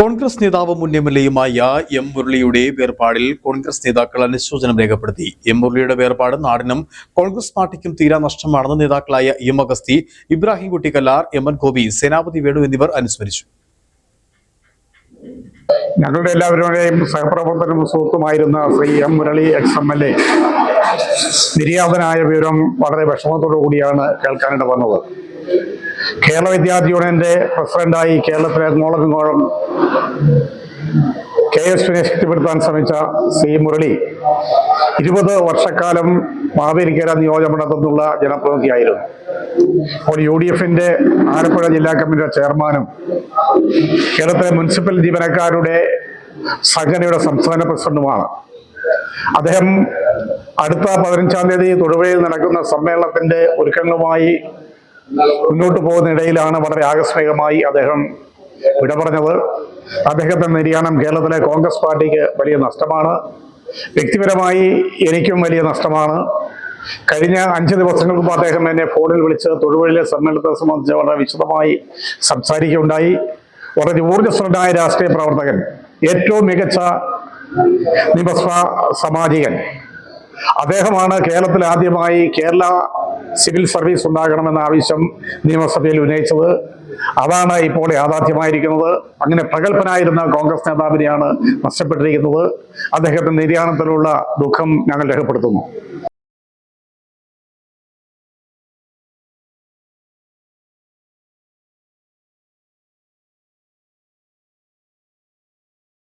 കോൺഗ്രസ് നേതാവ് മുൻ M L എയുമായ M മുരളിയുടെ വേർപാടിൽ കോൺഗ്രസ് നേതാക്കൾ അനുശോചനം രേഖപ്പെടുത്തി. എം മുരളിയുടെ വേർപാട് നാടിനും കോൺഗ്രസ് പാർട്ടിക്കും തീരാ നഷ്ടമാണെന്ന് നേതാക്കളായ M Agasthi Ibrahim Kuttikallar M N Gopi Senapathi Venu എന്നിവർ അനുസ്മരിച്ചു. ഞങ്ങളുടെ എല്ലാവരുടെയും സഹപ്രവർത്തനം സുഹൃത്തുമായിരുന്ന Shri M Murali ex M L A നിര്യാതനായ വിവരം വളരെ വിഷമത്തോടു കൂടിയാണ് കേൾക്കാനിട വന്നത്. കേരള വിദ്യാർത്ഥി യൂണിയന്റെ പ്രസിഡന്റായി കേരളത്തിലെ അങ്ങോളം കെ എസ് പിനെ ശക്തിപ്പെടുത്താൻ ശ്രമിച്ച സി മുരളി ഇരുപത് വർഷക്കാലം മാവേലിക്കര നിയോജകമണ്ഡലത്തിൽ നിന്നുള്ള ജനപ്രതിനിധിയായിരുന്നു. അപ്പോൾ യു ഡി എഫിന്റെ ആലപ്പുഴ ജില്ലാ കമ്മിറ്റിയുടെ ചെയർമാനും കേരളത്തിലെ മുനിസിപ്പൽ ജീവനക്കാരുടെ സംഘടനയുടെ സംസ്ഥാന പ്രസിഡന്റുമാണ്. അദ്ദേഹം അടുത്ത പതിനഞ്ചാം തീയതി തൊടുപുഴയിൽ നടക്കുന്ന സമ്മേളനത്തിന്റെ ഒരുക്കങ്ങളുമായി മുന്നോട്ട് പോകുന്നതിനിടയിലാണ് വളരെ ആകസ്മികമായി അദ്ദേഹം വിട പറഞ്ഞത് അദ്ദേഹത്തിന്റെ നിര്യാണം കേരളത്തിലെ കോൺഗ്രസ് പാർട്ടിക്ക് വലിയ നഷ്ടമാണ്. വ്യക്തിപരമായി എനിക്കും വലിയ നഷ്ടമാണ്. കഴിഞ്ഞ അഞ്ച് ദിവസങ്ങൾക്ക് മുമ്പ് അദ്ദേഹം എന്നെ ഫോണിൽ വിളിച്ച് തൊടുപുഴയിലെ സമ്മേളനത്തെ സംബന്ധിച്ച് വളരെ വിശദമായി സംസാരിക്കുകയുണ്ടായി. വളരെ ഊർജസ്വലനായ രാഷ്ട്രീയ പ്രവർത്തകൻ ഏറ്റവും മികച്ച നിയമസഭാ സമാജികൻ. അദ്ദേഹമാണ് കേരളത്തിൽ ആദ്യമായി കേരള സിവിൽ സർവീസ് ഉണ്ടാകണമെന്ന ആവശ്യം നിയമസഭയിൽ ഉന്നയിച്ചത്. അതാണ് ഇപ്പോൾ യാഥാർത്ഥ്യമായിരിക്കുന്നത്. അങ്ങനെ പ്രഗത്ഭനായിരുന്ന കോൺഗ്രസ് നേതാവിനെയാണ് നഷ്ടപ്പെട്ടിരിക്കുന്നത്. അദ്ദേഹത്തിന്റെ നിര്യാണത്തിലുള്ള ദുഃഖം ഞങ്ങൾ രേഖപ്പെടുത്തുന്നു.